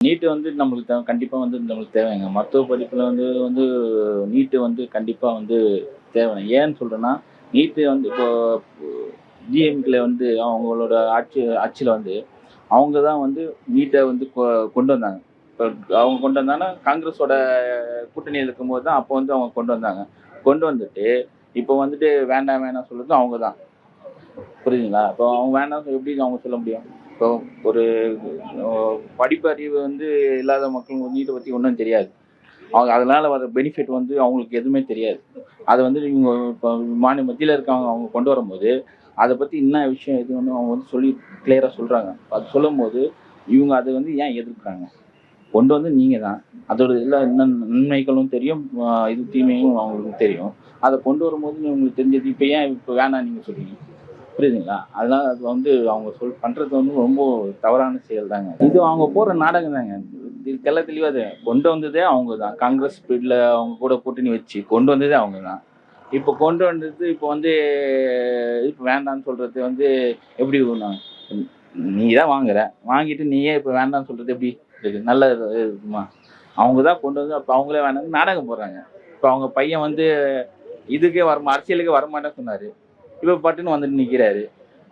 நீட்டு வந்து நம்மளுக்கு தேவை கண்டிப்பாக வந்து நம்மளுக்கு தேவைங்க மருத்துவ படிப்பில் வந்து வந்து நீட்டு வந்து கண்டிப்பாக வந்து தேவை. ஏன்னு சொல்கிறேன்னா நீட்டு வந்து இப்போ டிஎம்கில் வந்து அவங்களோட ஆட்சி ஆட்சியில் வந்து அவங்க தான் வந்து நீட்டை வந்து கொ- கொண்டு வந்தாங்க. இப்போ அவங்க கொண்டு வந்தாங்கன்னா காங்கிரஸோட கூட்டணியில் இருக்கும்போது தான் அப்போ வந்து அவங்க கொண்டு வந்தாங்க. கொண்டு வந்துட்டு இப்போ வந்துட்டு வேண்டாம் வேணாம் சொல்கிறது அவங்க தான் புரியுதுங்களா? இப்போ அவங்க வேண்டாம் எப்படி அவங்க சொல்ல முடியும்? இப்போ ஒரு படிப்பறிவு வந்து இல்லாத மக்களுக்கு நீட்டை பற்றி ஒன்றும் தெரியாது. அவங்க அதனால் வர பெனிஃபிட் வந்து அவங்களுக்கு எதுவுமே தெரியாது. அதை வந்து இவங்க இப்போ மாநில மத்தியில் இருக்கவங்க அவங்க கொண்டு வரும்போது அதை பற்றி என்ன விஷயம் எது வந்து அவங்க வந்து சொல்லி கிளியராக சொல்கிறாங்க அது சொல்லும்போது இவங்க அதை வந்து ஏன் எதிர்க்கிறாங்க? கொண்டு வந்து நீங்கள் தான். அதோட எல்லா என்ன நன்மைகளும் தெரியும் இது தீமையும் அவங்களுக்கு தெரியும். அதை கொண்டு வரும்போது உங்களுக்கு தெரிஞ்சது இப்போ ஏன் இப்போ வேணாம் நீங்கள் சொல்கிறீங்க புரியுதுங்களா? அதனால் அது வந்து அவங்க சொல் பண்ணுறது வந்து ரொம்ப தவறான செயல் தாங்க இது அவங்க போகிற நாடகம் தாங்க இது தெளிவாக கொண்டு வந்ததே அவங்க தான் காங்கிரஸ் ஸ்பீடில் அவங்க கூட கூட்டணி வச்சு கொண்டு வந்ததே அவங்க தான் இப்போ கொண்டு வந்தது இப்போ வந்து இப்போ வேண்டாம்னு சொல்கிறது வந்து எப்படி நீ தான் வாங்குற. வாங்கிட்டு நீயே இப்போ வேண்டாம்னு சொல்கிறது எப்படி இருக்கு? நல்ல இருக்குமா? அவங்க தான் கொண்டு வந்து அப்போ அவங்களே வேணாம் நாடகம் போடுறாங்க. இப்போ அவங்க பையன் வந்து இதுக்கே வர அரசியலுக்கே வரமாட்டேன்னு சொன்னார். இப்போ பட்டுன்னு வந்துட்டு நிற்கிறாரு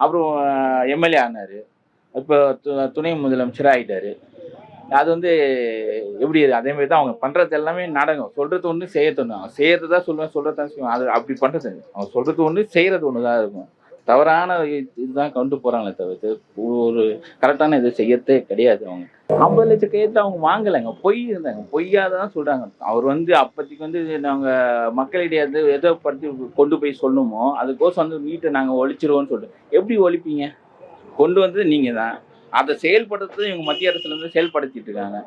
அப்புறம் எம்எல்ஏ ஆனார். இப்போ து- துணை முதலமைச்சராக ஆகிட்டார் அது வந்து எப்படி அதே மாதிரி தான் அவங்க பண்ணுறது எல்லாமே நாடகம். சொல்கிறது ஒன்று செய்யறது ஒன்று அவன் செய்யறது தான் சொல்லுவேன் சொல்கிறது தான் செய்வேன். அது அப்படி பண்ணுறது அவன் சொல்கிறது ஒன்று செய்கிறது ஒன்று தான் இருக்கும். தவறான இதுதான் கொண்டு போகிறாங்களே தவிர்த்து ஒரு கரெக்டான இதை செய்யறதே கிடையாது அவங்க. ஐம்பது லட்சம் கையெழுத்து அவங்க வாங்கலைங்க பொய் இருந்தாங்க பொய்யாக தான் சொல்கிறாங்க அவர் வந்து அப்போதைக்கு வந்து நாங்கள் மக்களிடையே வந்து எதை படுத்தி கொண்டு போய் சொல்லணுமோ அதுக்கோசம் வந்து மீட்டை நாங்கள் ஒழிச்சிருவோம்னு சொல்லிட்டு. எப்படி ஒழிப்பீங்க? கொண்டு வந்தது நீங்கள் தான் அதை செயல்படுறது இவங்க மத்திய அரசுல இருந்து செயல்படுத்திட்டு இருக்காங்க.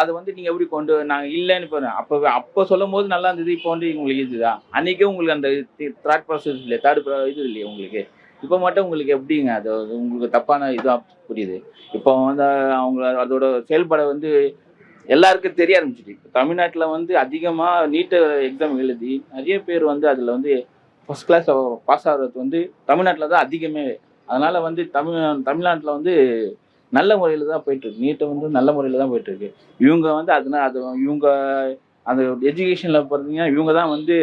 அதை வந்து நீங்க எப்படி கொண்டு நாங்க இல்லைன்னு இப்போ அப்போ அப்போ சொல்லும் போது நல்லா இருந்தது இப்போ வந்து உங்களுக்கு இதுதான் அன்னைக்கே உங்களுக்கு அந்த த்ராட் ப்ராசஸ் இல்லையா? தேர்ட் இது இல்லையா உங்களுக்கு? இப்போ மட்டும் உங்களுக்கு எப்படிங்க? அது உங்களுக்கு தப்பான இதா புரியுது. இப்போ வந்து அவங்க அதோட செயல்பாடை வந்து எல்லாருக்கும் தெரிய ஆரம்பிச்சிட்டு இப்போ தமிழ்நாட்டில் வந்து அதிகமாக நீட்டு எக்ஸாம் எழுதி நிறைய பேர் வந்து அதில் வந்து ஃபர்ஸ்ட் கிளாஸ் பாஸ் ஆகிறது வந்து தமிழ்நாட்டில் தான் அதிகமே அதனால வந்து தமிழ் தமிழ்நாட்டில் வந்து நல்ல முறையில் தான் போயிட்டு இருக்கு நீட்டை வந்து நல்ல முறையில் தான் போயிட்டு இருக்கு இவங்க வந்து அதனால அது இவங்க அந்த எஜுகேஷனில் பார்த்தீங்கன்னா இவங்க தான் வந்து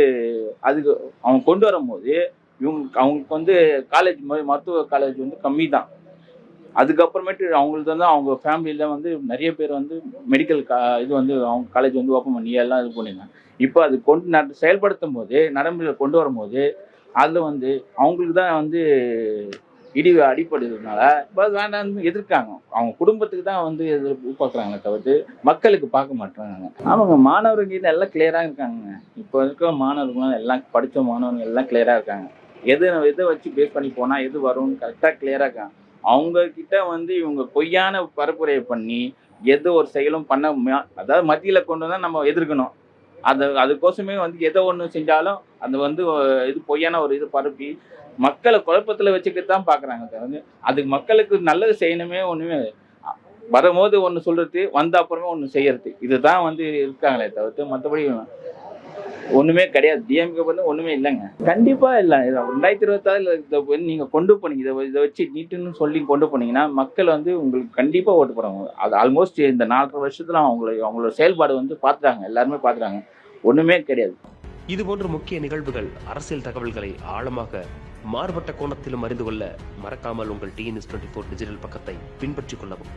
அதுக்கு அவங்க கொண்டு வரும்போது இவங்க அவங்களுக்கு வந்து காலேஜ் மருத்துவ காலேஜ் வந்து கம்மி தான். அதுக்கப்புறமேட்டு அவங்களுக்கு வந்து அவங்க ஃபேமிலியில் வந்து நிறைய பேர் வந்து மெடிக்கல் கா இது வந்து அவங்க காலேஜ் வந்து ஓப்பன் பண்ணி எல்லாம் இது பண்ணியிருந்தாங்க இப்போ அது கொண்டு நட செயல்படுத்தும் போது நடைமுறையில் கொண்டு வரும்போது அதில் வந்து அவங்களுக்கு தான் வந்து இடி அடிப்படுறதுனால பஸ் வேண்டாம்னு எதிர்க்காங்க. அவங்க குடும்பத்துக்கு தான் வந்து எதிர்பார்க்குறாங்களே தவிர்த்து மக்களுக்கு பார்க்க மாட்டேறாங்க அவங்க மாணவர்கள் எல்லாம் கிளியராக இருக்காங்க இப்போ இருக்கிற மாணவர்கள்லாம் எல்லாம் படித்த மாணவர்கள் எல்லாம் கிளியராக இருக்காங்க. எது எதை வச்சு பேஸ் பண்ணி போனால் எது வரும்னு கரெக்டாக கிளியராக இருக்காங்க. அவங்க கிட்ட வந்து இவங்க பொய்யான பரப்புரையை பண்ணி எது ஒரு செயலும் பண்ண அதாவது மத்தியில் கொண்டு வந்தால் நம்ம எதிர்க்கணும். அது அதுக்கோசமே வந்து எதை ஒன்று செஞ்சாலும் அது வந்து இது பொய்யான ஒரு இது பரப்பி மக்களை குழப்பத்தில் வச்சுக்கிட்டு தான் பார்க்குறாங்க தவிர அதுக்கு மக்களுக்கு நல்லது செய்யணுமே ஒன்றுமே வரும்போது ஒன்று சொல்கிறது வந்த அப்புறமே ஒன்று செய்யறது. இதுதான் வந்து இருக்காங்களே தவிர்த்து மற்றபடி ஒன்றுமே கிடையாது. டிஎம்கே வந்து ஒன்றுமே இல்லைங்க. கண்டிப்பாக இல்லை. ரெண்டாயிரத்தி இருபத்தாறில் இதை நீங்கள் கொண்டு போனீங்க. இதை இதை வச்சு நீட்டுன்னு சொல்லி கொண்டு போனீங்கன்னா மக்கள் வந்து உங்களுக்கு கண்டிப்பாக ஓட்டு போடுவாங்க. அது ஆல்மோஸ்ட் இந்த நாலரை வருஷத்துல அவங்கள அவங்களோட செயல்பாடு வந்து பார்த்துட்டாங்க எல்லாருமே பார்த்துட்டாங்க ஒன்றுமே கிடையாது. இது போன்ற முக்கிய நிகழ்வுகள் அரசியல் தகவல்களை ஆழமாக மாறுபட்ட கோணத்திலும் அறிந்து கொள்ள மறக்காமல் உங்கள் டிஎன்எஸ் டுவெண்ட்டி ஃபோர் டிஜிட்டல் பக்கத்தை பின்பற்றிக் கொள்ளவும்.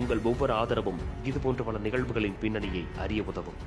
உங்கள் ஒவ்வொரு ஆதரவும் இதுபோன்ற பல நிகழ்வுகளின் பின்னணியை அறிய உதவும்.